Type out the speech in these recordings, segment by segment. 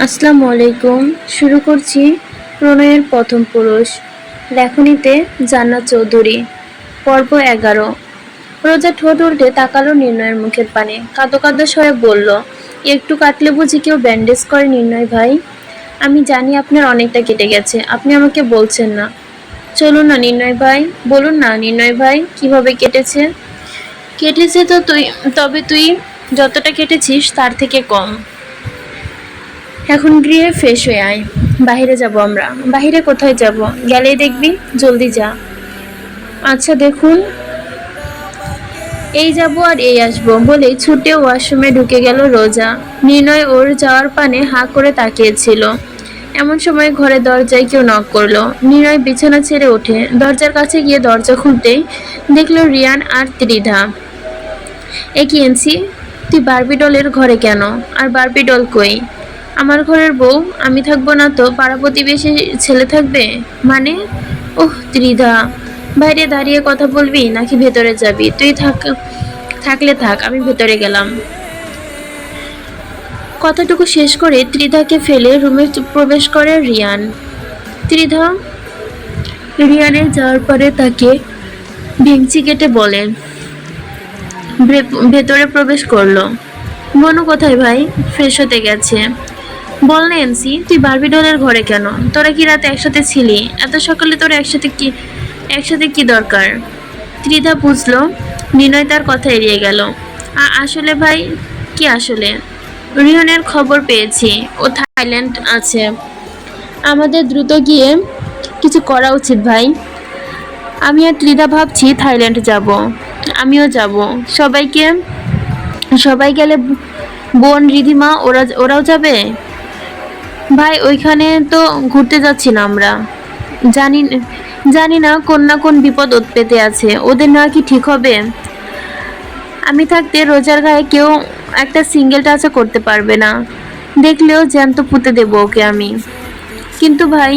আসসালামু আলাইকুম। শুরু করছি প্রণয়ের প্রথম পুরুষ, লেখনীতে জান্নাত চৌধুরী, পর্ব এগারো। রোজা ঠোঁট উল্টে তাকালো নির্ণয়ের মুখের পানে। কাঁদো কাঁদো স্বরে বলল, একটু কাটলে বুঝি কেউ ব্যান্ডেজ করে নির্ণয় ভাই? আমি জানি আপনার অনেকটা কেটে গেছে, আপনি আমাকে বলছেন না। চলুন না নির্ণয় ভাই, বলুন না নির্ণয় ভাই, কীভাবে কেটেছে? কেটেছে তো তুই, তবে তুই যতটা কেটেছিস তার থেকে কম। এখন গিয়ে ফ্রেশ হয়ে আয়। বাইরে যাব আমরা। বাইরে কোথায় যাব? গেলেই দেখবি, জলদি যা। আচ্ছা দেখুন। এই যাব আর এই আসব বলে ছুটে ওয়াশরুমে ঢুকে গেল রোজা। নির্ণয় ওর যাওয়ার পানে হাঁ করে তাকিয়েছিল। এমন সময় ঘরে দরজায় কেউ নক করল। নির্ণয় বিছানা ছেড়ে ওঠে। দরজার কাছে গিয়ে দরজা খুলতেই দেখল রিয়ান আর ত্রিধা। এ কি এনসি? তুই বারবি ডলের ঘরে কেন? আর বারবি ডল কই? আমার ঘরের বউ, আমি থাকব না তো, পাড়া প্রতিবেশী ছেলে থাকবে? মানে? ওহ, ত্রিধা। বাইরে দাঁড়িয়ে কথা বলবি নাকি ভেতরে যাবি? তুই থাক, থাকলে থাক, আমি ভেতরে গেলাম। কথাটুকু শেষ করে ত্রিধাকে ফেলে রুমে প্রবেশ করে রিয়ান। ত্রিধা? রিয়ানের যাওয়ার পরে তাকে ভেংচি কেটে বলেন ভে- ভেতরে প্রবেশ করল। মনু কোথায় ভাই? ফ্রেশ হতে গেছে। বল না, এনসি, তুই বারবি ডলের ঘরে কেন? তোরা কি রাতে একসাথে ছিলি? এত সকালে তোরা একসাথে কি একসাথে কি দরকার? ত্রিধা বুঝলো নির্ণয় তার কথা এড়িয়ে গেল। আসলে ভাই, কি আসলে? রিহনের খবর পেয়েছি, ও থাইল্যান্ড আছে। আমাদের দ্রুত গিয়ে কিছু করা উচিত ভাই। আমি আর ত্রিধা ভাবছি থাইল্যান্ড যাব। আমিও যাব। সবাইকে, সবাই গেলে বোন, রিধিমা, ওরা, ওরাও যাবে? ভাই, ওইখানে তো ঘুরতে যাচ্ছি না আমরা। জানি জানি না কোন না কোন বিপদ পেতে আছে। ওদের নেওয়া কি ঠিক হবে? আমি থাকতে রোজার গায়ে কেউ একটা সিঙ্গেল টাচও করতে পারবে না। দেখলেও জ্যান্ত পুঁতে দেবো ওকে আমি। কিন্তু ভাই,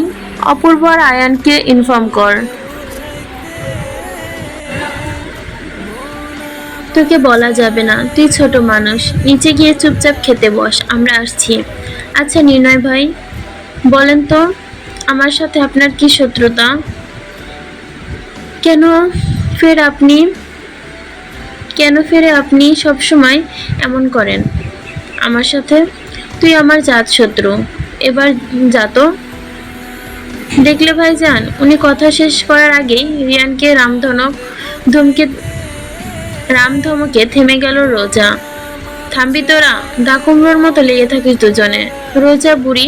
অপূর্ব আর আয়ানকে ইনফর্ম কর। তোকে বলা যাবে না, তুই ছোট মানুষ। নিচে গিয়ে চুপচাপ খেতে বস, আমরা আসছি। আচ্ছা নির্ণয় ভাই। বলেন তো, আমার সাথে আপনার কি শত্রুতা? কেন ফের আপনি, কেন ফেরে আপনি সব সময় এমন করেন? আমার সাথে, তুই আমার জাত শত্রু। এবার যা তো। দেখলে ভাইজান, উনি কথা শেষ করার আগেই রিয়ানকে রামধনক ধমকে রামধমকে থেমে গেল রোজা। থামবি তোরা? দা কুমড়োর মতো লেগে থাকিস দুজনে। রোজা বুড়ি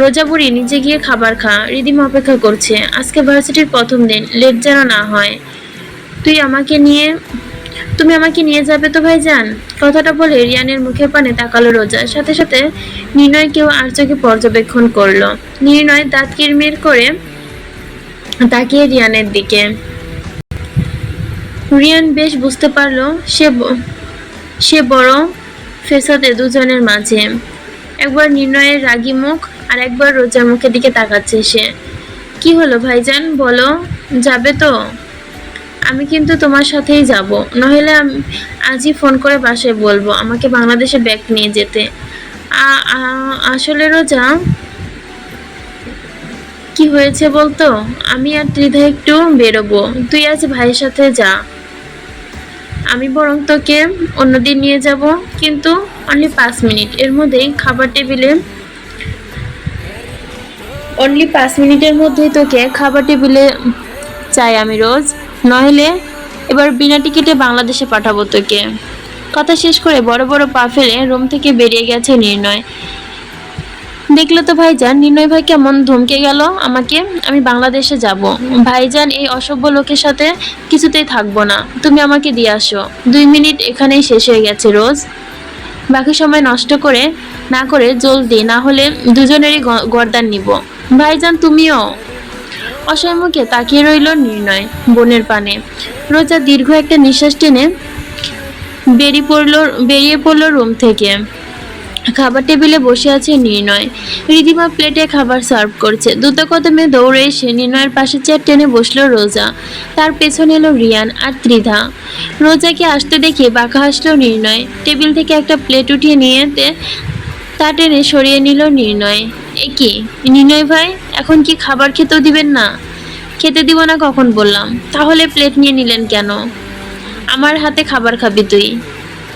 রোজা বুড়ি, নিজে গিয়ে খাবার খা। রিদিম অপেক্ষা করছে। আজকে ভার্সিটির প্রথম দিন, লেট যেন না হয়। তুই আমাকে নিয়ে, তুমি আমাকে নিয়ে যাবে তো ভাই যান কথাটা বলে রিয়ানের মুখে পানে তাকালো রোজা। সাথে সাথে নির্ণয় কেউ আর চোখে পর্যবেক্ষণ করল। নির্ণয় দাঁত কিরমির করে তাকিয়ে রিয়ানের দিকে। রিয়ান বেশ বুঝতে পারল, সে সে বড় ফেসাতে দুজনের মাঝে। একবার নির্ণয়ের রাগি মুখ আর একবার রোজার মুখের দিকে তাকাচ্ছে সে। কি হলো ভাইজান, বলো, যাবে তো? আমি কিন্তু তোমার সাথেই যাব, নইলে আমি, আজই ফোন করে বাসায় বলব, আমাকে বাংলাদেশে ব্যাগ নিয়ে যেতে। আসলে রোজা? কি হয়েছে বলতো? আমি আর ত্রিধা একটু বেরোবো। তুই আজ ভাইয়ের সাথে যা। আমি বরং তোকে অন্যদিন নিয়ে যাব, কিন্তু অনলি পাঁচ মিনিট। এর মধ্যেই খাবার টেবিলে অনলি পাঁচ মিনিটের মধ্যেই তোকে খাবার টেবিলে চাই আমি রোজ। নইলে এবার বিনা টিকিটে বাংলাদেশে পাঠাবো তোকে। কথা শেষ করে বড় বড় পা ফেলে রুম থেকে বেরিয়ে গেছে নির্ণয়। দেখলে তো ভাইজান, নির্ণয় ভাই কেমন ধমকে গেল? আমাকে, আমি বাংলাদেশে যাব। ভাইজান, এই অসভ্য লোকের সাথে কিছুতেই থাকব না। তুমি আমাকে দিয়ে আসো। দুই মিনিট এখানেই শেষ হয়ে গেছে রোজ। বাকি সময় নষ্ট করে, না করে জলদি, না হলে দুজনেরই গর্দান নিব। ভাইজান, তুমিও? অসহায় মুখে তাকিয়ে রইল নির্ণয়, বোনের পানে। রোজা দীর্ঘ একটা নিঃশ্বাস টেনে বেরিয়ে পড়ল বেরিয়ে পড়ল রুম থেকে। খাবার টেবিলে বসে আছে নির্ণয়। রিদিমা প্লেটে খাবার সার্ভ করছে। দ্রুত কদমে দৌড়ে এসে নির্ণয়ের পাশে চেয়ার টেনে বসল রোজা। তার পেছনে এলো রিয়ান আর ত্রিধা। রোজাকে আসতে দেখে বাঁকা হাসলো নির্ণয়। টেবিল থেকে একটা প্লেট উঠিয়ে নিয়েতে তা টেনে সরিয়ে নিল নির্ণয়। এ কি? নির্ণয় ভাই, এখন কি খাবার খেতেও দিবেন না? খেতে দিব না কখন? বললাম। তাহলে প্লেট নিয়ে নিলেন কেন? আমার হাতে খাবার খাবি তুই।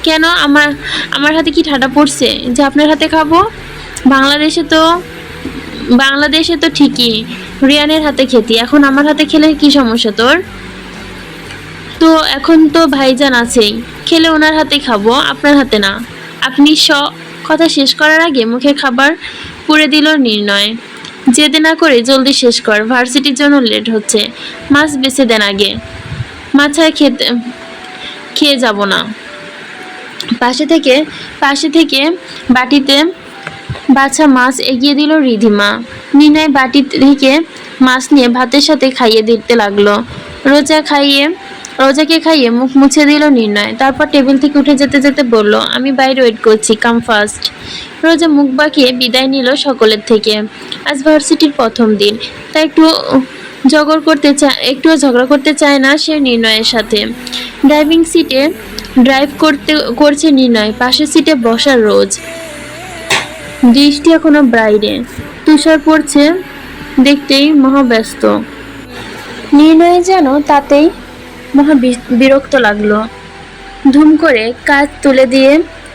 কেন আমার আমার হাতে কি ঠাডা পড়ছে? যে আপনার হাতে খাব? বাংলাদেশে তো বাংলাদেশে তো ঠিকই। রিয়ানের হাতে খেতি। এখন আমার হাতে খেলে কি সমস্যা তোর? তো এখন তো ভাইজান আছেই। খেলে ওনার হাতে খাব, আপনার হাতে না। আপনি স, কথা শেষ করার আগে মুখে খাবার পুড়ে দিল নির্ণয়। যেতে না করে জলদি শেষ কর, ভার্সিটির জন্য লেট হচ্ছে। মাছ বেছে দেন আগে। মাছায় খেতে, খেয়ে যাব না। পাশে থেকে পাশে থেকে বাটিতে বাছা মাছ এগিয়ে দিল রিধিমা। নির্ণয় বাটি থেকে মাছ নিয়ে ভাতের সাথে খাইয়ে দিতে লাগল। রোজা খাইয়ে, রোজাকে খাইয়ে মুখ মুছে দিল নির্ণয়। তারপর টেবিল থেকে উঠে যেতে যেতে বলল, আমি বাইরে ওয়েট করছি, কাম ফার্স্ট রোজা মুখ বাঁকিয়ে বিদায় নিল সকলের থেকে। আজ ভার্সিটির প্রথম দিন, তাই একটু ঝগড় করতে চায় একটুও ঝগড়া করতে চায় না সে নির্ণয়ের সাথে। ড্রাইভিং সিটে ড্রাইভ করতে, করছে নির্ণয়। পাশের সিটে বসার রোজ। দৃষ্টি এখনও বাইরে। তুষার পড়ছে দেখতেই মহাব্যস্ত। নির্ণয় যেন তাতেই মহা বিরক্ত লাগল। ধুম করে কাজ তুলে দিয়ে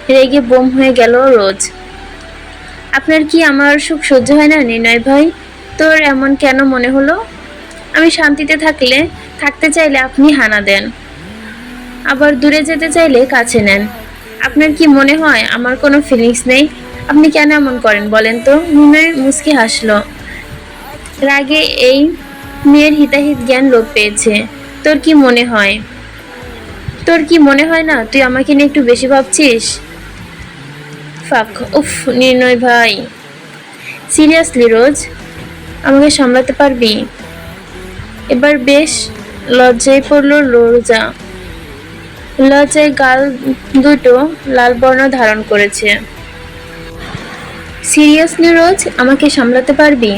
রেগে বোম হয়ে গেল রোজ। আপনার কি আমার সুখ সহ্য হয় না নির্ণয় ভাই? তোর এমন কেন মনে হলো? আমি শান্তিতে থাকলে, থাকতে চাইলে আপনি হানা দেন। আবার দূরে যেতে চাইলে কাছে নেন। আপনার কি মনে হয়, আমার কোনো ফিলিংস নেই? আপনি কেন এমন করেন বলেন তো? নির্ণয় মুচকি হাসলো। রাগে এই মেয়ের হিতাহিত জ্ঞান লোপ পেয়েছে। তোর কি মনে হয়? তোর কি মনে হয় না, তুই আমাকে নিয়ে একটু বেশি ভাবছিস? ফাক উফ, নির্ণয় ভাই। Seriously Rose? আমাকে সামলাতে পারবি? এবার বেশ লজ্জায় পড়ল রোজা। লজ্জায় গাল দুটো লাল বর্ণ ধারণ করেছে। সিরিয়াসলি রোজ আমাকে সামলাতে পারবি?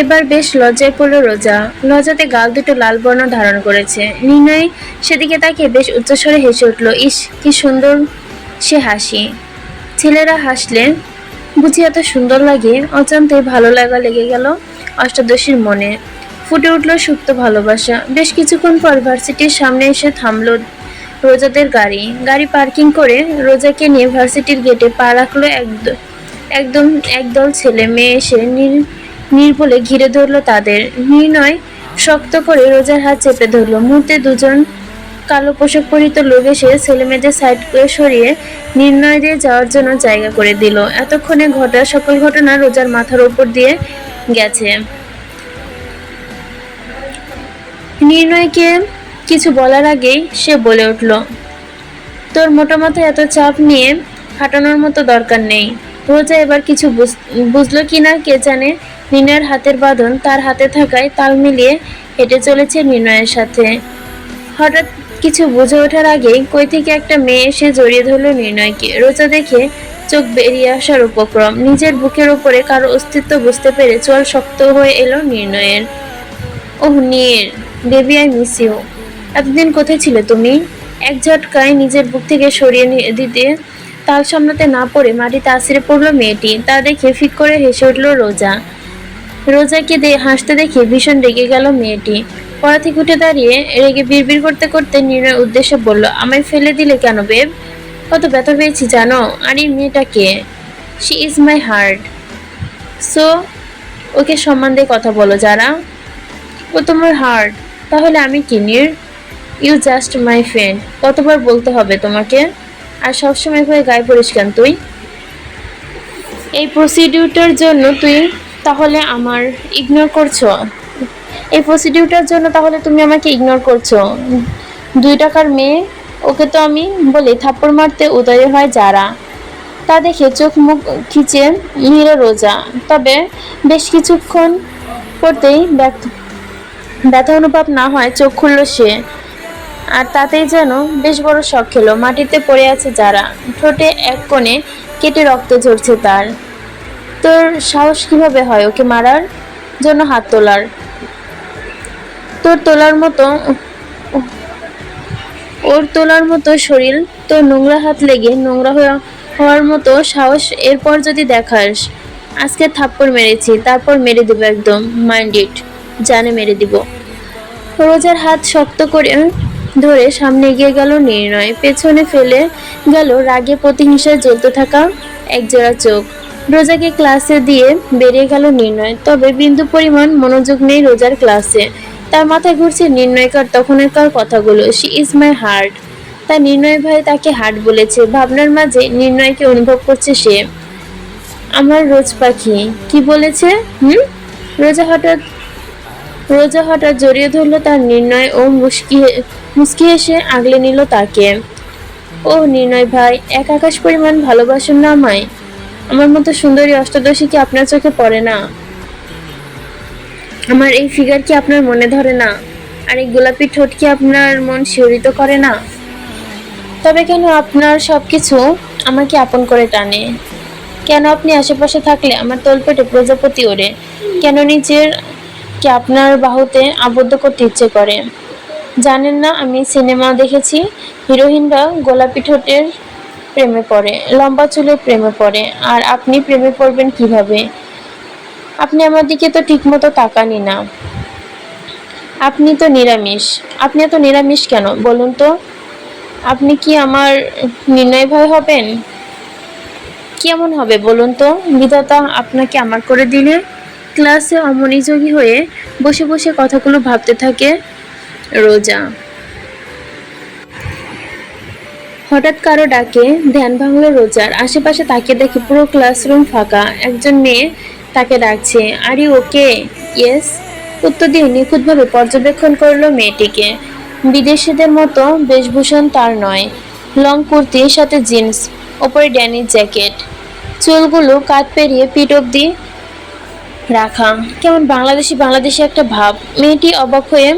এবার বেশ লজ্জায় পড়ল রোজা। লজ্জাতে গাল দুটো লাল বর্ণ ধারণ করেছে। নির্ণয় সেদিকে তাকে বেশ উচ্চস্বরে হেসে উঠল, ইস, কি সুন্দর সে হাসি। ছেলেরা হাসলে বুঝি এত সুন্দর লাগে, অজান্তে ভালো লাগা লেগে গেল অষ্টাদশীর মনে। ফুটে উঠল সুপ্ত ভালোবাসা। বেশ কিছুক্ষণ পর ভার্সিটির সামনে এসে থামল রোজাদের গাড়ি। গাড়ি পার্কিং করে রোজাকে নিয়ে ভার্সিটির গেটে পা রাখল একদম একদম একদল ছেলে মেয়ে এসে নির নির্বলে ঘিরে ধরলো তাদের। নির্ণয় শক্ত করে রোজার হাত চেপে ধরলো। মুহূর্তে দুজন কালো পোশাক পরিহিত লোক এসে ছেলে মেয়েদের সাইড করে সরিয়ে নির্ণয় দিয়ে যাওয়ার জন্য জায়গা করে দিল। এতক্ষণে ঘটা সকল ঘটনা রোজার মাথার উপর দিয়ে গেছে। নির্ণয়কে কিছু বলার আগেই সে বলে উঠল, তোর মোটা মাথায় এত চাপ নিয়ে খাটানোর মতো দরকার নেই। রোজা এবার কিছু বুঝ- বুঝলো কিনা কে জানে? নির্ণয়ের হাতের বাঁধন তার হাতে থাকায় তাল মিলিয়ে হেঁটে চলেছে নির্ণয়ের সাথে। হঠাৎ কিছু বুঝে ওঠার আগেই কই থেকে একটা মেয়ে এসে জড়িয়ে ধরলো নির্ণয়কে। রোজা দেখে চোখ বেরিয়ে আসার উপক্রম। নিজের বুকের উপরে কারও অস্তিত্ব বুঝতে পেরে চল শক্ত হয়ে এলো নির্ণয়ের। ওহ, Neer! Baby I miss you এতদিন কোথায় ছিলে তুমি? এক ঝটকায় নিজের বুক থেকে সরিয়ে দিতে তাল সামলাতে না পড়ে মাটিতে আছড়ে পড়ল মেয়েটি। তা দেখে ফিক করে হেসে উঠল রোজা। রোজাকে হাসতে দেখে ভীষণ রেগে গেল মেয়েটি। পড়া থেকে উঠে দাঁড়িয়ে রেগে বিড়বিড় করতে করতে নির্ণয় উদ্দেশ্যে বলল, আমায় ফেলে দিলে কেন বেব? কত ব্যথা পেয়েছি, জানো? আর এই মেয়েটা কে she is my heart so ওকে সম্মান দিয়ে কথা বলো যারা। ও তোমার হার্ট তাহলে আমি কি, নির? ইউ জাস্ট মাই ফ্রেন্ড কতবার বলতে হবে তোমাকে? আর সবসময় হয়ে গায়ে পড়িস কেন তুই? এই প্রসিডিউটার জন্য তুই তাহলে আমার ইগনোর করছ? এই প্রসিডিউটার জন্য তাহলে তুমি আমাকে ইগনোর করছ? দুই টাকার মেয়ে, ওকে তো আমি বলি থাপ্পড় মারতে উদয় হয় যারা। তা দেখে চোখ মুখ খিচে নিল রোজা। তবে বেশ কিছুক্ষণ পড়তেই ব্যর্থ ব্যথা অনুভব না হয়, চোখ খুলল সে। আর তাতেই যেন বেশ বড় শখ খেলো। মাটিতে পড়ে আছে যারা। ঠোঁটে এক কোণে কেটে রক্ত ঝরছে তার। তোর সাহস কীভাবে হয় ওকে মারার জন্য হাত তোলার? তোর তোলার মতো, ওর তোলার মতো শরীর, তোর নোংরা হাত লেগে নোংরা হওয়ার মতো সাহস এরপর যদি দেখাস, আজকে থাপ্পড় মেরেছি, তারপর মেরে দেবো একদম, মাইন্ড ইট। জানে মেরে দিব। রোজার হাত শক্ত করে ধরে সামনে এগিয়ে গেল নির্ণয়। পেছনে ফেলে গেল রাগে প্রতিহিংসায় জ্বলতে থাকা একজোড়া চোখ। রোজাকে ক্লাসে দিয়ে বেরিয়ে গেল নির্ণয়। তবে বিন্দু পরিমাণ মনোযোগ নেই রোজার ক্লাসে। তার মাথায় ঘুরছে নির্ণয়কার তখনকার কথাগুলো। শি ইজ মাই হার্ট তা নির্ণয় ভাই তাকে হার্ট বলেছে। ভাবনার মাঝে নির্ণয়কে অনুভব করছে সে। আমার রোজ পাখি। কি বলেছে? হুম? রোজা হঠাৎ রোজা হঠাৎ জড়িয়ে ধরলো তার নির্ণয় ও মুস্কি মুস্কি এসে আগলে নিল তাকে। ও নির্ণয় ভাই, এক আকাশ পরিমাণ ভালোবাসেন না আমায়। আমার মতো সুন্দরী অষ্টাদশী কি আপনার চোখে পড়ে না? আমার এই ফিগার কি আপনার মনে ধরে না? আর এই গোলাপি ঠোঁট কি আপনার মন শিহরিত করে না? তবে কেন আপনার সবকিছু আমাকে আপন করে টানে? কেন আপনি আশেপাশে থাকলে আমার তলপেটে প্রজাপতি ওড়ে? কেন নিজের কে আপনার বাহুতে আবদ্ধ করতে ইচ্ছে করে? জানেন না, আমি সিনেমা দেখেছি। হিরোহিনরা গোলাপি ঠোঁটের প্রেমে পড়ে, লম্বা চুলের প্রেমে পড়ে। আর আপনি প্রেমে পড়বেন কীভাবে? আপনি আমার দিকে তো ঠিকমতো তাকানি না। আপনি তো নিরামিষ। আপনি এত নিরামিষ কেন? বলুন তো। আপনি কি আমার নির্ণয় ভয় হবেন? কেমন হবে বলুন তো? বিধাতা আপনাকে আমার করে দিলে ক্লাসে অমনোযোগী হয়ে বসে বসে কথাগুলো ভাবতে থাকে রোজা। হঠাৎ কারও ডাকে, ধ্যান ভাঙলো রোজার আশেপাশে তাকে দেখে পুরো ক্লাসরুম ফাঁকা। একজন মেয়ে তাকে ডাকছে, আরে ওকে? ইয়েস। উত্তর দিয়ে নিখুঁতভাবে পর্যবেক্ষণ করল মেয়েটিকে। বিদেশিদের মতো বেশভূষণ তার নয়। লং কুর্তির সাথে জিন্স, ওপরে ড্যানির জ্যাকেট। চুলগুলো কাত পেরিয়ে পিট অব্দি রাখা। কেমন বাংলাদেশি বাংলাদেশি একটা ভাব। মেয়েটি অবাক হয়ে,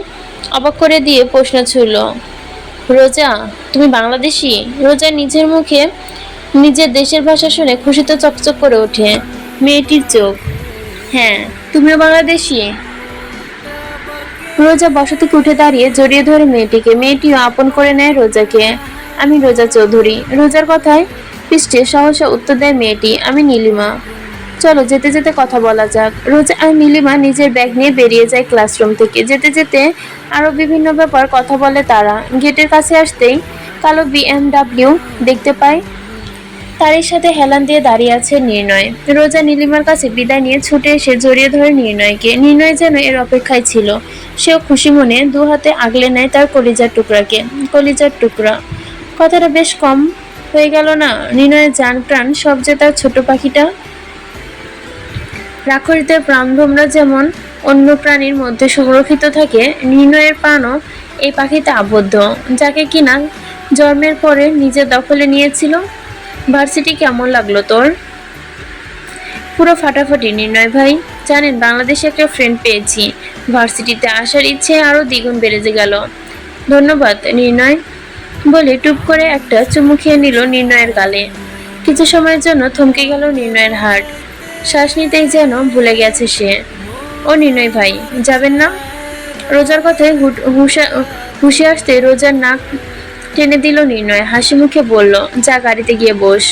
অবাক করে দিয়ে প্রশ্ন ছুড়ল, রোজা, তুমি বাংলাদেশি? রোজা নিজের মুখে নিজের দেশের ভাষা শুনে খুশিতে চকচক করে ওঠে। মেয়েটির চোখ হ্যাঁ তুমিও বাংলাদেশি? রোজা বসা থেকে উঠে দাঁড়িয়ে জড়িয়ে ধরে মেয়েটিকে। মেয়েটিও আপন করে নেয় রোজাকে। আমি রোজা চৌধুরী। রোজার কথায় পৃষ্ঠে সহসা উত্তর দেয় মেয়েটি, আমি নীলিমা। চলো যেতে যেতে কথা বলা যাক। রোজা আর নীলিমা নিজের ব্যাগ নিয়ে বেরিয়ে যায় ক্লাসরুম থেকে। যেতে যেতে আরও বিভিন্ন ব্যাপার কথা বলে তারা। গেটের কাছে আসতেই কালো বিএমডাব্লিউ দেখতে পায় তারই সাথে হেলান দিয়ে দাঁড়িয়ে আছে নির্ণয়। রোজা নীলিমার কাছে বিদায় নিয়ে ছুটে এসে জড়িয়ে ধরে নির্ণয়কে। নির্ণয় যেন এর অপেক্ষায় ছিল। সেও খুশি মনে দু হাতে আগলে নেয় তার কলিজার টুকরাকে। কলিজার টুকরা। কথাটা বেশ কম হয়ে গেল না? নির্ণয়ের জান প্রাণ সব যে তার ছোট পাখিটা রাক্ষসীদের প্রাণভোমরা যেমন অন্য প্রাণীর মধ্যে সংরক্ষিত থাকে, নির্ণয়ের প্রাণও এই পাখিতে আবদ্ধ, যাকে কিনা জন্মের পরে নিজের দখলে নিয়েছিল। ভার্সিটি কেমন লাগল তোর? পুরো ফাটাফাটি নির্ণয় ভাই। জানেন, বাংলাদেশে একটা ফ্রেন্ড পেয়েছি। ভার্সিটিতে আসার ইচ্ছে আরও দ্বিগুণ বেড়ে গেল। ধন্যবাদ, নির্ণয়। বলে টুপ করে একটা চুমু খেয়ে নিল নির্ণয়ের গালে। কিছু সময়ের জন্য থমকে গেল নির্ণয়ের হার্ট শ্বাস নিতেই যেন ভুলে গেছে সে। ও নির্ণয় ভাই, যাবেন না? রোজার কথায় হুশে আসতে রোজার নাক টেনে দিল নির্ণয়। হাসি মুখে বলল, যা গাড়িতে গিয়ে বস।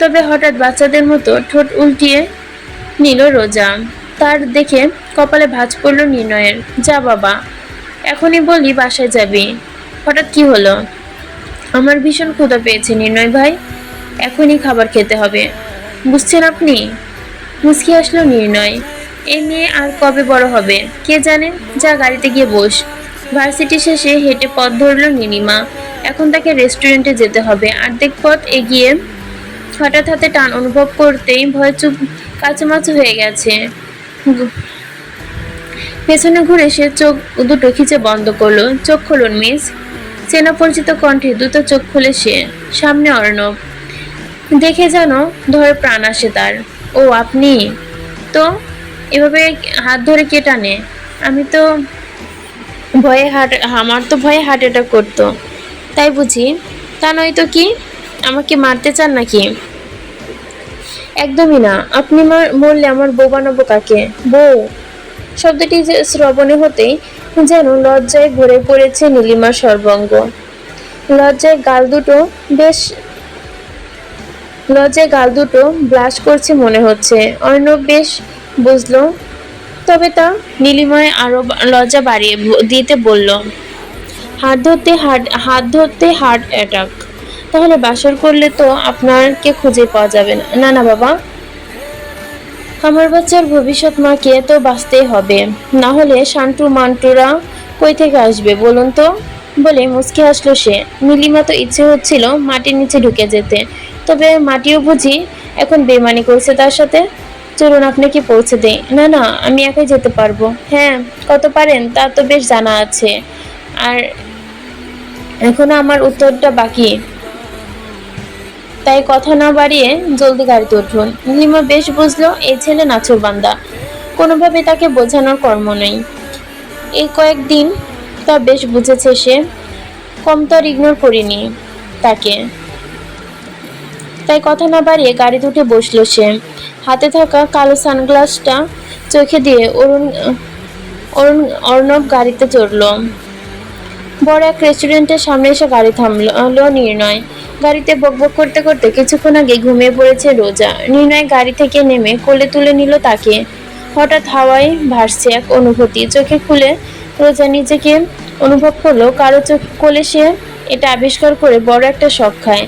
তবে হঠাৎ বাচ্চাদের মতো ঠোঁট উল্টিয়ে নিল রোজা। তার দেখে কপালে ভাঁজ পড়ল নির্ণয়ের। যা বাবা, এখনই বলি বাসায় যাবি। হঠাৎ কি হলো? আমার ভীষণ ক্ষুধা পেয়েছে নির্ণয় ভাই, এখনই খাবার খেতে হবে। বুঝছেন আপনি? মুচকি আসলো নির্ণয়। এই মেয়ে আর কবে বড় হবে? কে জানে? যা গাড়িতে গিয়ে বস। ভার্সিটি শেষে হেঁটে পথ ধরলো নীলিমা। এখন তাকে রেস্টুরেন্টে যেতে হবে। অর্ধেক পথ এগিয়ে হঠাৎ হাতে টান অনুভব করতেই ভয় চুপ কাচুমাচু হয়ে গেছে। পেছনে ঘুরে সে চোখ দুটো খিচে বন্ধ করল। চোখ খুলুন, মিস। চেনা পরিচিত কণ্ঠে দুটো চোখ খুলে সে। সামনে অর্ণব। দেখে যেন ধরে প্রাণ আসে তার। ও, আপনি? তো, এভাবে হাত ধরে কে টানে? আমি তো ভয়ে হার্ট, আমার তো ভয়ে হার্ট অ্যাটাক করতো। তাই বুঝি। তা নয়তো কি? আমাকে মারতে চান নাকি? একদমই না। আপনি মার- মরলে আমার বউ বানাবো কাকে? বউ? শব্দটি যে শ্রবণে হতেই যেন লজ্জায় ভরে পড়েছে নীলিমার সর্বাঙ্গ। লজ্জায় গাল দুটো বেশ লজ্জায় গাল দুটো ব্লাশ করছে মনে হচ্ছে। অর্ণব বেশ বুঝলো, তবে তা নীলিময় আরও লজ্জা বাড়িয়ে দিতে বলল, হাত ধরতে হার্ট হাত ধরতে হার্ট অ্যাটাক তাহলে বাসর করলে তো আপনারকে খুঁজে পাওয়া যাবে না। না না, বাবা। আমার বাচ্চার ভবিষ্যৎ মাকে তো বাঁচতেই হবে। না হলে শান্টু মান্টুরা কই থেকে আসবে বলুন তো? বলে মুচকি আসলো সে। নীলিমা তো ইচ্ছে হচ্ছিল মাটির নিচে ঢুকে যেতে। তবে মাটিও বুঝি এখন বেমানি করছে তার সাথে। চলুন আপনাকে পৌঁছে দেই? না না, আমি একাই যেতে পারব। হ্যাঁ কত পারেন তা তো বেশ জানা আছে। আর এখনও আমার উত্তরটা বাকি। তাই কথা না বাড়িয়ে জলদি গাড়িতে উঠুন। নীলিমা বেশ বুঝলো, এই ছেলে নাচুর বান্দা। কোনোভাবে তাকে বোঝানোর কর্ম নেই। এই কয়েকদিন তা বেশ বুঝেছে সে। কম তো আর ইগনোর করিনি তাকে। তাই কথা না বাড়িয়ে গাড়িতে উঠে বসল সে। হাতে থাকা কালো সানগ্লাসটা চোখে দিয়ে অরুণ অরুণ, অর্ণব গাড়িতে চড়লো। বড় এক রেস্টুরেন্টের সামনে এসে গাড়ি থামলো নির্ণয়। গাড়িতে বকবক করতে করতে কিছুক্ষণ আগে ঘুমিয়ে পড়েছে রোজা। নির্ণয় গাড়ি থেকে নেমে কোলে তুলে নিল তাকে। হঠাৎ হাওয়ায় ভাসছে এক অনুভূতি। চোখে খুলে রোজা নিজেকে অনুভব করল, কারও চোখ কোলে সে এটা আবিষ্কার করে বড় একটা শখ খায়।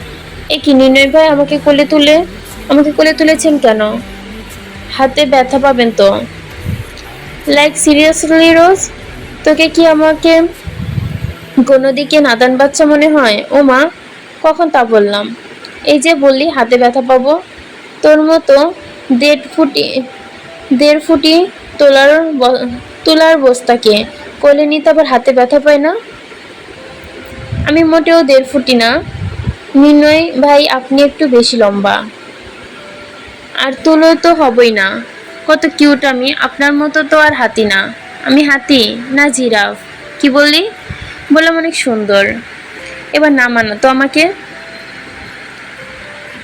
এ কি নির্ণয় ভাই আমাকে কোলে তুলে? আমাকে কোলে তুলেছেন কেন? হাতে ব্যথা পাবেন তো। লাইক সিরিয়াসলি রোজ তোকে কি আমাকে কোনো দিকে নাদান বাচ্চা মনে হয়? ও মা, কখন তা বললাম? এই যে বললি, হাতে ব্যথা পাবো। তোর মতো দেড় ফুটি দেড় ফুটি তোলার তুলার বস্তাকে কোলে নিতে আবার হাতে ব্যথা পায় না? আমি মোটেও দেড় ফুটি না। নির্ণয়, ভাই, আপনি একটু বেশি লম্বা। আর তুলো তো হবই না। কত কিউট আমি, আপনার মতো তো আর হাতি না। আমি হাতি, না জিরাফ। কি বললি? বললাম অনেক সুন্দর। এবার না মানো তো আমাকে?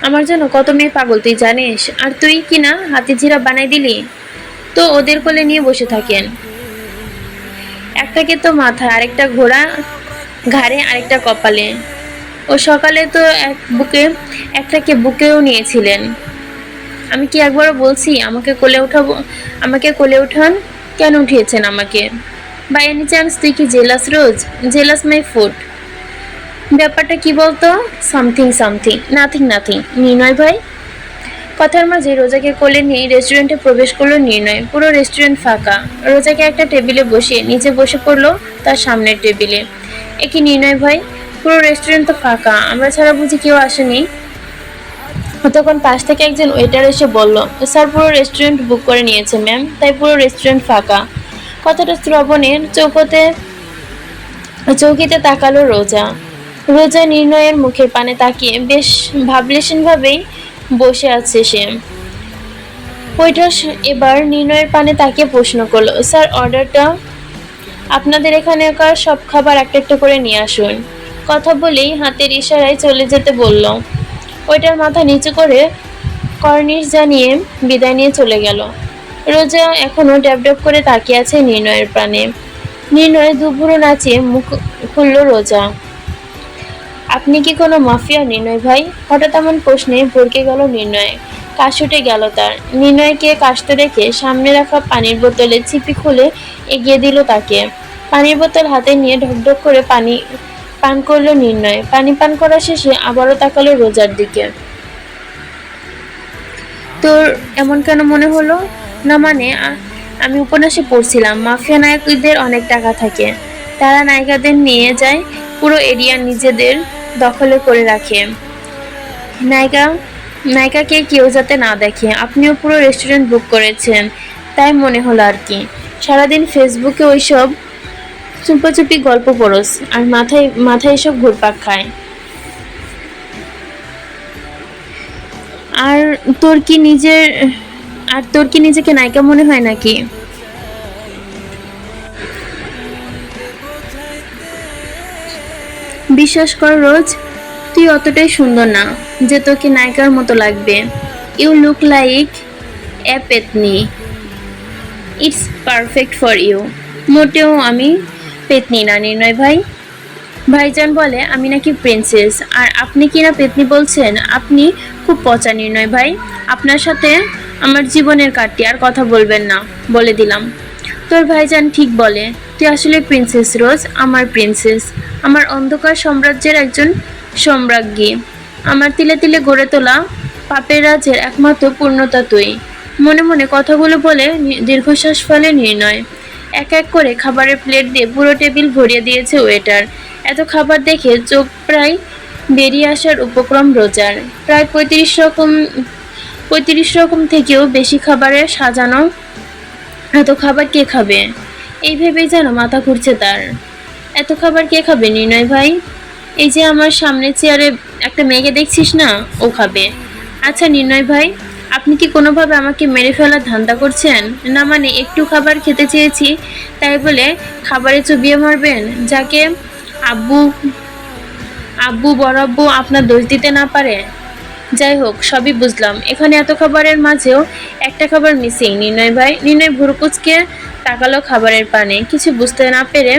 আমার যেন কত মেয়ে পাগল, তুই জানিস? আর তুই কি না, হাতি জিরাফ বানাই দিলি? তো ওদের কোলে নিয়ে বসে থাকেন। একটাকে তো মাথা, আরেকটা ঘোড়া, ঘাড়ে আরেকটা কপালে। ও সকালে তো এক বুকে, একটাকে বুকেও নিয়েছিলেন। আমি কি একবারও বলছি, আমাকে কোলে উঠাবো আমাকে কোলে উঠান? কেন উঠিয়েছেন আমাকে? বাই এনি চান্স, তুই কি jealous Rose? Jealous my food. ব্যাপারটা কি বলতো? Something something, nothing nothing. Nirnoy ভাই? কথার মাঝে রোজাকে কোলে নিয়ে রেস্টুরেন্টে প্রবেশ করল নির্ণয়। পুরো রেস্টুরেন্ট ফাঁকা। রোজাকে একটা টেবিলে বসিয়ে নিচে বসে পড়ল তার সামনের টেবিলে। একই নির্ণয় ভাই? পুরো রেস্টুরেন্ট তো ফাঁকা। আমরা ছাড়া বুঝি কেউ আসেনি। তখন পাশ থেকে একজন ওয়েটার এসে বলল, স্যার, পুরো রেস্টুরেন্ট বুক করে নিয়েছে ম্যাম তাই পুরো রেস্টুরেন্ট ফাঁকা। কথাটা শ্রবণের চৌকোতে, চৌকিতে তাকালো রোজা। রোজা নির্ণয়ের মুখের পানে তাকিয়ে বেশ ভাবলেশীনভাবেই বসে আছে সে। ওইটা এবার নির্ণয়ের পানে তাকিয়ে প্রশ্ন করল, স্যার অর্ডারটা আপনাদের এখানেকার সব খাবার একটা একটা করে নিয়ে আসুন? কথা বলেই হাতের ইশারায় চলে যেতে বলল। ওইটার মাথা নিচু করে কর্নিশ জানিয়ে বিদায় নিয়ে চলে গেল। রোজা এখনও ড্যাব ড্যাব করে তাকিয়ে আছে নির্ণয়ের প্রাণে। নির্ণয় দুপুরো নাচিয়ে মুখ খুলল রোজা। আপনি কি কোনো মাফিয়া নির্ণয় ভাই? হঠাৎ এমন প্রশ্নে ভরকে গেল নির্ণয়। কাশুটে গেল তার। নির্ণয়কে কাশতে রেখে সামনে রাখা পানির বোতলে ছিপি খুলে এগিয়ে দিল তাকে। পানির বোতল হাতে নিয়ে ঢকঢক করে পানি পান করল নির্ণয়। পানি পান করা শেষে আবারও তাকালো রোজার দিকে। তোর এমন কেন মনে হলো? না মানে আমি উপন্যাসে পড়ছিলাম, মাফিয়া নায়কদের অনেক টাকা থাকে। তারা নায়িকাদের নিয়ে যায়, পুরো এরিয়া নিজেদের দখলে করে রাখে। নায়িকা, নায়িকাকে কেউ যাতে না দেখে, আপনিও পুরো রেস্টুরেন্ট বুক করেছেন, তাই মনে হলো আর কি। সারাদিন ফেসবুকে ওইসব চুপি গল্প পড়োস, আর মাথায় মাথায় এসব ঘুরপাক খায়। আর তোর কি নিজের, আর তোর কি নিজেকে নায়িকা মনে হয় নাকি? বিশ্বাস কর রোজ, তুই অতটাই সুন্দর না, যে তোকে নায়িকার মতো লাগবে। ইউ লুক লাইক এ পেতনি। ইটস পারফেক্ট ফর ইউ মোটেও আমি পেতনি না, নির্ণয় ভাই? ভাইজান বলে, আমি নাকি প্রিন্সেস আর আপনি কি না পেতনি বলছেন? আপনি খুব পচা, নির্ণয় ভাই। আপনার সাথে আমার জীবনের কাটটি আর কথা বলবেন না, বলে দিলাম। তোর ভাইজান ঠিক বলে, তুই আসলে প্রিন্সেস রোজ। আমার প্রিন্সেস আমার অন্ধকার সাম্রাজ্যের একজন সম্রাজ্ঞী। আমার তিলে তিলে গড়ে তোলা পাপের রাজের একমাত্র পূর্ণতা তুই। মনে মনে কথাগুলো বলে দীর্ঘশ্বাস ফলে নির্ণয়। এক এক করে খাবারের প্লেট দিয়ে পুরো টেবিল ভরিয়ে দিয়েছে ওয়েটার এত খাবার দেখে চোখ প্রায় বেরিয়ে আসার উপক্রম রোজার। প্রায় পঁয়ত্রিশ রকম পঁয়ত্রিশ রকম থেকেও বেশি খাবারে সাজানো এত খাবার কে খাবে? এই ভেবেই যেন মাথা ঘুরছে তার। এত খাবার কে খাবে নির্ণয় ভাই? এই যে আমার সামনে চেয়ারে একটা মেয়েকে দেখছিস না? ও খাবে। আচ্ছা নির্ণয় ভাই আপনি কি কোনোভাবে আমাকে মেরে ফেলার ধান্দা করছেন? না মানে একটু খাবার খেতে চেয়েছি, তাই বলে খাবারে চুবিয়ে মারবেন? যাকে আব্বু আব্বু বড় আব্বু আপনার দোষ দিতে না পারে। যাই হোক, সবই বুঝলাম। এখানে এত খাবারের মাঝেও একটা খাবার মিসিং নির্ণয় ভাই, নির্ণয় ভুরুকুচকে তাকালো খাবারের পানে। কিছু বুঝতে না পেরে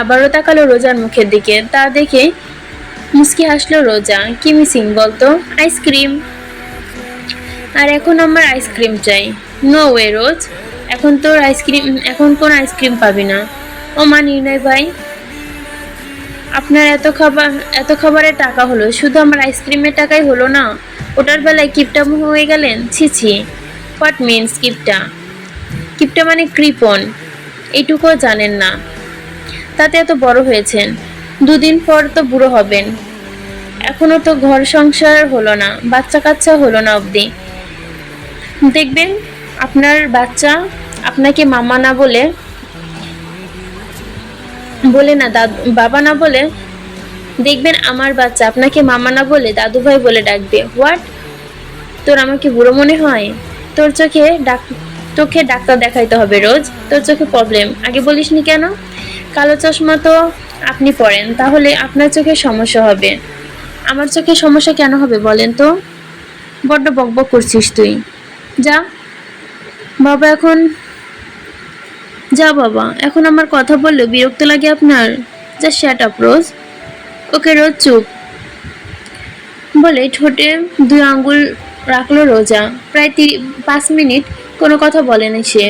আবারও তাকালো রোজার মুখের দিকে। তা দেখে মুস্কি হাসলো রোজা। কি মিসিং বলতো? আইসক্রিম আর এখন আমার আইসক্রিম চাই। No way Rose. এখন তোর আইসক্রিম এখন কোন আইসক্রিম পাবি না। ও মা, নির্ণয় ভাই, আপনার এত খাবার, এত খাবারের টাকা হলো। শুধু আমার আইসক্রিমের টাকাই হলো না। ওটার বেলায় কিপটা হয়ে গেলেন? ছি ছি। হোয়াট মিনস কিপটা? কিপটা মানে কৃপন। এইটুকুও জানেন না। তাতে এত বড় হয়েছেন। দুদিন পর তো বুড়ো হবেন। এখনও তো ঘর সংসার হলো না। বাচ্চা কাচ্চা হলো না অবধি। দেখবেন আপনার বাচ্চা আপনাকে মামা না বলে বলে না, দাদু, বাবা না বলে, দেখবেন আমার বাচ্চা আপনাকে মামা না বলে দাদু ভাই বলে ডাকবে। হোয়াট? তোর আমাকে বুড়ো মনে হয়? তোর চোখে ডাক চোখে ডাক্তার দেখাইতে হবে রোজ। তোর চোখে প্রবলেম আগে বলিসনি কেন? কালো চশমা তো আপনি পরেন, তাহলে আপনার চোখে সমস্যা হবে। আমার চোখে সমস্যা কেন হবে বলেন তো? বড্ড বকবক করছিস তুই। যা। বাবা, এখন যা বাবা, এখন আমার কথা বললেও বিরক্ত লাগে আপনার? যা শ্যাট আপ রোজ। ওকে, রোজ চুপ। বলে, ঠোঁটে দুই আঙ্গুল রাখল রোজা। প্রায় পাঁচ মিনিট কোনো কথা বলেনি সে।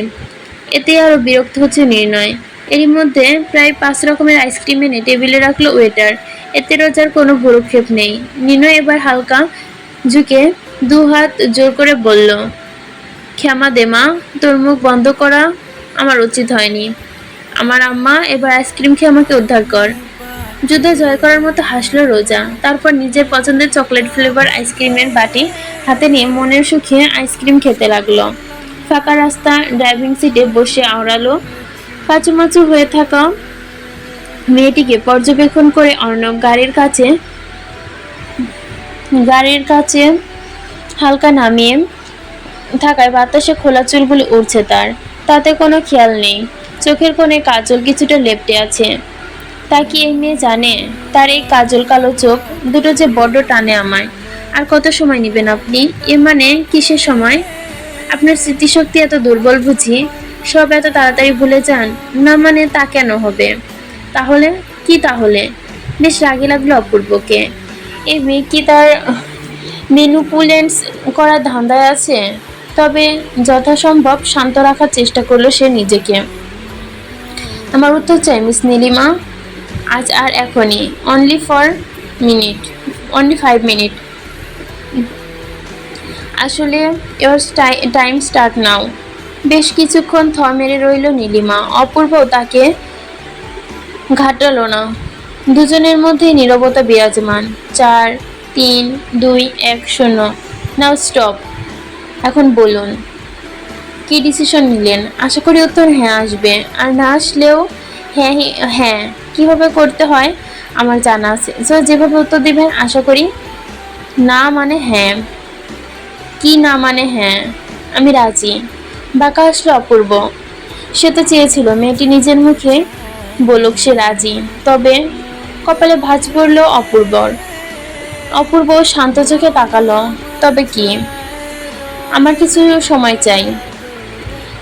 এতে আরও বিরক্ত হচ্ছে নির্ণয়। এরই মধ্যে প্রায় পাঁচ রকমের আইসক্রিম এনে টেবিলে রাখল ওয়েটার এতে রোজার কোনো ভুরুক্ষেপ নেই। নির্ণয় এবার হালকা ঝুঁকে দু হাত জোর করে বলল ক্ষমা দে, মা। তোর মুখ বন্ধ করা আমার উচিত হয়নি। আমার আম্মা, এবার আইসক্রিম খেয়ে আমাকে উদ্ধার কর। যুদ্ধে জয় করার মতো হাসলো রোজা। তারপর নিজের পছন্দের চকলেট ফ্লেভার আইসক্রিমের বাটি হাতে নিয়ে মনের সুখে আইসক্রিম খেতে লাগল। ফাঁকা রাস্তা, ড্রাইভিং সিটে বসে আওড়ালো। কাচুমাচু হয়ে থাকা মেয়েটিকে পর্যবেক্ষণ করে অর্ণব গাড়ির কাছে গাড়ির কাছে হালকা নামিয়ে থাকায় বাতাসে খোলা চুলগুলি উড়ছে তার। তাতে কোনো খেয়াল নেই। চোখের কোণে কাজল কিছুটা লেপটে আছে। তা কি এই মেয়ে জানে? তার এই কাজল কালো চোখ, দুটো যে বড্ড টানে আমায়। আর কত সময় নেবেন আপনি? এ মানে কিসের সময়? আপনার স্মৃতিশক্তি এত দুর্বল বুঝি। সব এত তাড়াতাড়ি ভুলে যান, না মানে তা কেন হবে? তাহলে কি তাহলে? বেশ রাগে লাগল অপূর্বকে। এই মেয়ে কি তার মেনুপুলেন্স করার ধান্দায় আছে? তবে যথাসম্ভব শান্ত রাখার চেষ্টা করল সে নিজেকে। আমার উত্তর চাই, মিস নীলিমা। আজ আর এখনই। Only for minute only five minute আসলে ইয়োর টাইম স্টার্ট নাও বেশ কিছুক্ষণ থ মেরে রইল নীলিমা। অপূর্ব তাকে ঘাটালো না। দুজনের মধ্যে নীরবতা বিরাজমান। চার, তিন, দুই, এক, শূন্য। নাও স্টপ এখন বলুন, কি ডিসিশন নিলেন? আশা করি উত্তর হ্যাঁ আসবে। আর না আসলেও হ্যাঁ হ্যাঁ কীভাবে করতে হয় আমার জানা আছে। সো যেভাবে উত্তর দিবেন, আশা করি না মানে হ্যাঁ। কি না মানে হ্যাঁ? আমি রাজি। বাঁকা আসলো অপূর্ব। সে তো চেয়েছিল, মেয়েটি নিজের মুখে বলুক সে রাজি। তবে কপালে ভাঁজ পড়ল অপূর্বর। অপূর্ব শান্ত চোখে তাকালো। তবে কি? আমার কিছু সময় চাই।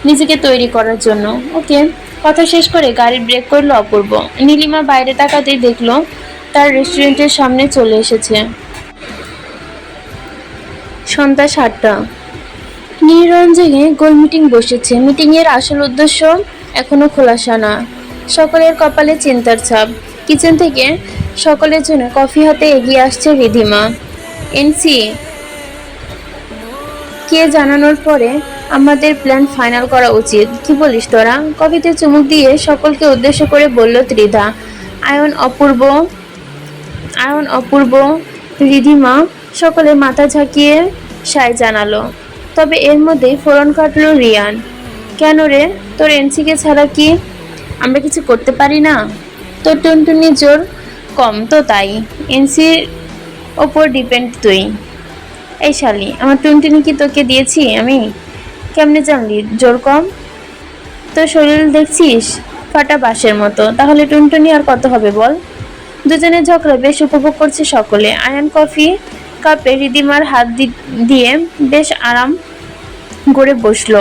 নিজেকে তৈরি করার জন্য। ওকে, কথা শেষ করে গাড়ি ব্রেক করল অপূর্ব। নীলিমা বাইরে তাকাতেই দেখল তার রেস্টুরেন্টের সামনে চলে এসেছে। সন্ধ্যা সাতটা। নিরঞ্জনে গোল মিটিং বসেছে। মিটিংয়ের আসল উদ্দেশ্য এখনও খোলাসা না। সকলের কপালে চিন্তার ছাপ। কিচেন থেকে সকলের জন্য কফি হাতে এগিয়ে আসছে রিধিমা। এনসি কে জানানোর পরে আমাদের প্ল্যান ফাইনাল করা উচিত। কি বলিস তোরা? কফিতে চুমুক দিয়ে সকলকে উদ্দেশ্য করে বলল ত্রিধা, আয়ন অপূর্ব আয়ন অপূর্ব, রিধিমা সকলে মাথা ঝাঁকিয়ে সায় জানালো। তবে এর মধ্যেই ফোরন কাটলো রিয়ান। কেন রে? তোর এনসিকে ছাড়া কি আমরা কিছু করতে পারি না? তোর টুনটুনি জোর কম তো তাই। এনসির ওপর ডিপেন্ড তুই। এই শালি, আমার টুনটুনি কি তোকে দিয়েছি আমি? কেমনে জানলি? জোর কম? তোর শরীর দেখছিস? ফাটা বাঁশের মতো। তাহলে টুনটুনি আর কত হবে বল? দুজনে ঝগড়া, বেশ উপভোগ করছে সকলে। আয়ন কফি কাপে রিদিমার হাত দিয়ে বেশ আরাম গড়ে বসল।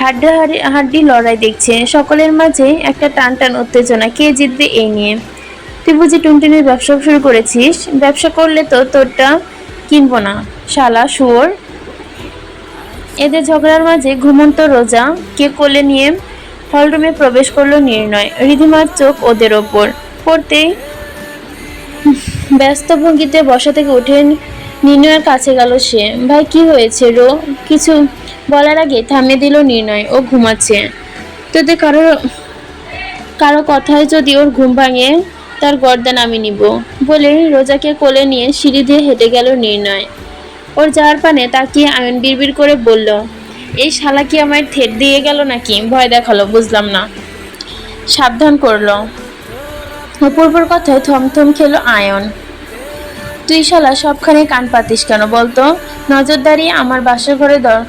হাড্ডা হাড্ডি লড়াই দেখছে। সকলের মাঝে একটা টান টান উত্তেজনা। কে জিতবে এই নিয়ে? তুই বুঝি টুনটুনির ব্যবসা শুরু করেছিস? ব্যবসা করলে তো তোরটা কিনবো না। শালা, শুয়োর। এদের ঝগড়ার মাঝে ঘুমন্ত রোজা, কে কোলে নিয়ে হলরুমে প্রবেশ করল নির্ণয়। রিধিমার চোখ ওদের ওপর। পড়তেই ব্যস্ত ভঙ্গিতে বসা থেকে উঠে নির্ণয়ের কাছে গেল সে। ভাই, কি হয়েছে রো? কিছু বলার আগে থামিয়ে দিল নির্ণয়। ও ঘুমাচ্ছে। তোদের কারও কারও কথায় যদি ওর ঘুম ভাঙে তার গর্দান আমি নিব। বলে রোজাকে কোলে নিয়ে সিঁড়ি দিয়ে হেঁটে গেল নির্ণয়। ওর যাওয়ার পানে তাকিয়ে আয়ন বিড়বিড় করে বলল, এই শালা কি আমায় থেট দিয়ে গেল নাকি? ভয় দেখাল, বুঝলাম না। সাবধান করল। অপূর্বর কথায় থমথম খেলো আয়ন। তুই শালা সবখানে কান পাতিস কেন বলতো? নজরদারি আমার বাসর ঘরে দর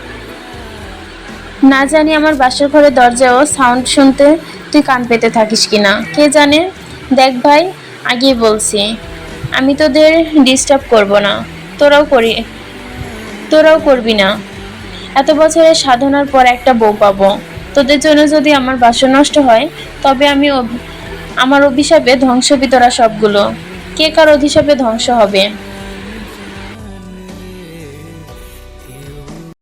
না জানি আমার বাসর ঘরে দরজাও সাউন্ড শুনতে তুই কান পেতে থাকিস কিনা, কে জানে? দেখ ভাই আগে বলছি। আমি তোদের ডিস্টার্ব করব না। তোরাও করি। তোরাও করবি না। এত বছরের সাধনার পর একটা বউ পাবো। তোদের জন্য যদি আমার বাসন নষ্ট হয়, তবে আমি আমার অভিশাপে ধ্বংস বিতরা সবগুলো। কে কার অভিশাপে ধ্বংস হবে?